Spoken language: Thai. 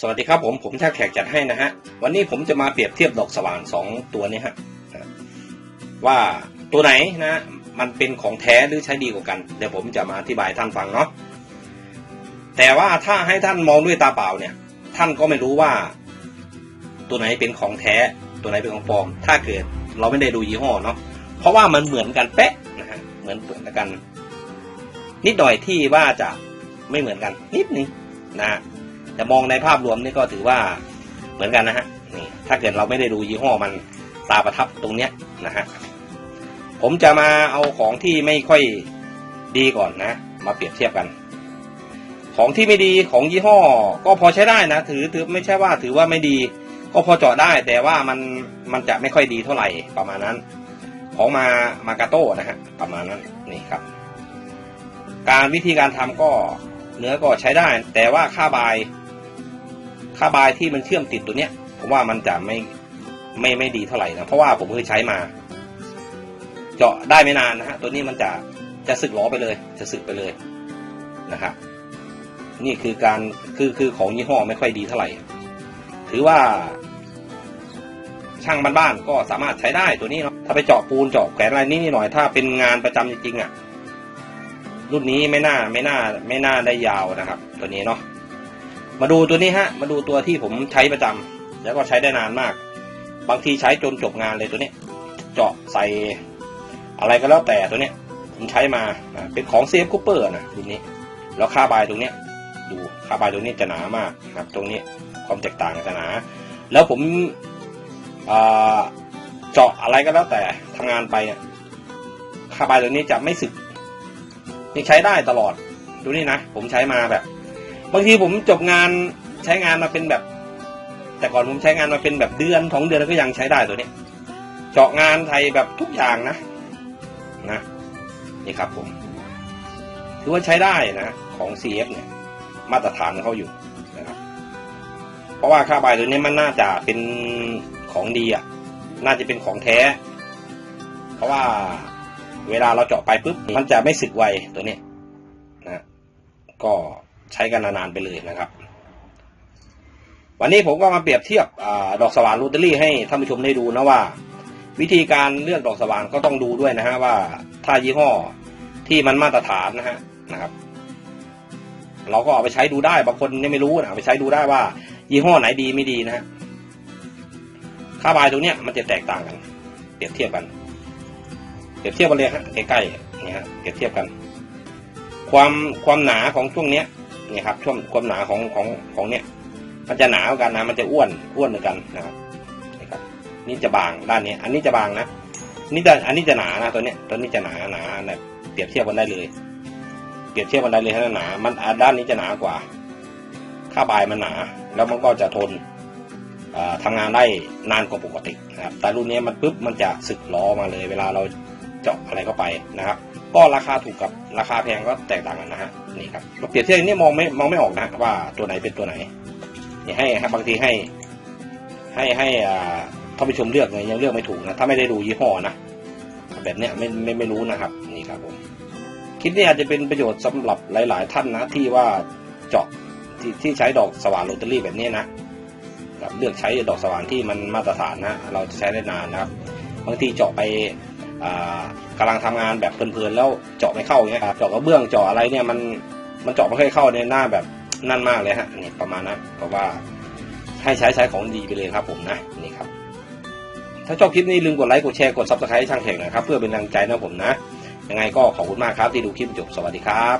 สวัสดีครับผมผมช่าแขกจัดให้นะฮะวันนี้ผมจะมาเปรียบเทียบดอกสว่านสองตัวนี้ฮะว่าตัวไหนนะมันเป็นของแท้หรือใช้ดีกว่ากัน เดี๋ยวผมจะมาอธิบายท่านฟังเนาะแต่ว่าถ้าให้ท่านมองด้วยตาเปล่าเนี่ย ท่านก็ไม่รู้ว่า ตัวไหนเป็นของแท้ ตัวไหนเป็นของปลอม ถ้าเกิดเราไม่ได้ดูยี่ห้อเนาะเพราะว่ามันเหมือนกันเป๊ะนะฮะเหมือนเหมือนกัน นิดหน่อยที่ว่าจะไม่เหมือนกันนิดนึงนะ แต่มองในภาพรวมนี่ก็ถือว่าเหมือนกันนะฮะนี่ถ้าเกิดเราไม่ได้ดูยี่ห้อมันตาประทับตรงเนี้ยนะฮะผมจะมาเอาของที่ไม่ค่อยดีก่อนนะ มาเปรียบเทียบกัน ของที่ไม่ดีของยี่ห้อ ก็พอใช้ได้นะ ถือถือไม่ใช่ว่าถือว่าไม่ดี ก็พอเจาะได้ แต่ว่ามันมันจะไม่ค่อยดีเท่าไหร่ประมาณนั้น ของมามากาโต้นะฮะประมาณนั้นนี่ครับ การวิธีการทำก็เนื้อก็ใช้ได้ แต่ว่าค่าบาย ค่าบายที่มันเชื่อมติดตัวเนี้ยผมว่ามันจะไม่ไม่ไม่ดีเท่าไหร่นะเพราะว่าผมเคยใช้มา เจาะได้ไม่นานนะฮะตัวนี้มันจะจะสึกล้อไปเลย จะสึกไปเลยนะครับนี่คือการคือคือของยี่ห้อไม่ค่อยดีเท่าไหร่ ถือว่า ช่างบ้านๆก็สามารถใช้ได้ตัวนี้เนาะถ้าไปเจาะปูนเจาะแขนอะไรนิดหน่อยถ้าเป็นงานประจำจริงๆอะรุ่นนี้ไม่น่าไม่น่าไม่น่าได้ยาวนะครับ ตัวนี้เนาะ มาดูตัวนี้ฮะ มาดูตัวที่ผมใช้ประจำแล้วก็ใช้ได้นานมาก บางทีใช้จนจบงานเลยตัวนี้ เจาะใส่อะไรก็แล้วแต่ตัวนี้ผมใช้มาเป็นของเซฟคูเปอร์นะรุ่นนี้ แล้วค่าบายตรงนี้ดูค่าบายตรงนี้จะหนามากนะครับ ตรงนี้ความแตกต่างจะหนา แล้วผมเจาะอะไรก็แล้วแต่ทำงานไปเนี่ยค่าบายตรงนี้จะไม่สึกยังใช้ได้ตลอด ดูนี่นะ ผมใช้มาแบบ บางทีผมจบงานใช้งานมาเป็นแบบ แต่ก่อนผมใช้งานมาเป็นแบบเดือนสองเดือนแล้วก็ยังใช้ได้ตัวนี้ เจาะงานไทยแบบทุกอย่างนะนะนี่ครับผมถือว่าใช้ได้นะของ CF เนี่ย มาตรฐานเขาอยู่นะครับเพราะว่าค่าบายตัวนี้มันน่าจะเป็นของดีอะ น่าจะเป็นของแท้ เพราะว่าเวลาเราเจาะไปปุ๊บมันจะไม่สึกไวตัวนี้นะก็ ใช้กันนานๆไปเลยนะครับ วันนี้ผมก็มาเปรียบเทียบอดอกสว่านลูเตอรี่ให้ท่านผู้ชมได้ดูนะว่า วิธีการเลือกดอกสว่านก็ต้องดูด้วยนะฮะว่าถ้ายี่ห้อที่มันมาตรฐานนะฮะนะครับ เราก็เอาไปใช้ดูได้บางคนยังไม่รู้นะเอาไปใช้ดูได้ว่า ยี่ห้อไหนดีไม่ดีนะฮะค่าบายตรงเนี้ยมันจะแตกต่างกัน เปรียบเทียบกันเปรียบเทียบกันเลยฮะใกล้ๆเนี่ยฮะเปรียบเทียบกัน ความความหนาของช่วงเนี้ย เนี่ยครับช่วงความหนาของของของเนี้ยมันจะหนากว่ากันนะมันจะอ้วนอ้วนเหมือนกันนะครับนี่ครับ นี่จะบางด้านนี้ อันนี้จะบางนะนี่จะอันนี้จะหนานะตัวเนี้ยตัวนี้จะหนาหนานะเปรียบเทียบกันได้เลย เปรียบเทียบกันได้เลยฮะหนา มันด้านนี้จะหนากว่าค่าบายมันหนา แล้วมันก็จะทนเอ่อทำงานได้นานกว่าปกตินะครับแต่รุ่นนี้มันปุ๊บมันจะสึกล้อมาเลย เวลาเรา เจาะอะไรเข้าไปนะครับ ก็ราคาถูกกับราคาแพงก็แตกต่างกันนะฮะนี่ครับเปรียบเทียบนี่มองไม่มองไม่ออกนะว่าตัวไหนเป็นตัวไหนนี่ให้บางทีให้ ให้ให้อ่าท่านผู้ชมเลือกไงยังเลือกไม่ถูกนะถ้าไม่ได้ดูยี่ห้อนะแบบเนี้ยไม่ไม่ไม่รู้นะครับ นี่ครับผมคลิปนี้อาจจะเป็นประโยชน์สำหรับหลาย ๆ ท่านนะที่ว่าเจาะที่ที่ใช้ดอกสว่านโรตารี่แบบนี้นะกับเลือกใช้ดอกสว่านที่มันมาตรฐานนะ เราจะใช้ได้นานนะครับ บางทีเจาะไป กำกำลังทำงานแบบเพลินๆแล้วเจาะไม่เข้าเงี้ยครับเจาะกระเบื้องเจาะอะไรเนี่ยมันมันเจาะไม่ค่อยเข้าในหน้าแบบนั่นมากเลยฮะนี่ประมาณนั้นเพราะว่าให้ใช้ใช้ของดีไปเลยครับผมนะนี่ครับ ถ้าชอบคลิปนี้ลืมกดไลค์กดแชร์กดซับสไครต์ช่างแข่งนะครับเพื่อเป็นกำลังใจนะผมนะ ยังไงก็ขอบคุณมากครับที่ดูคลิปจบสวัสดีครับ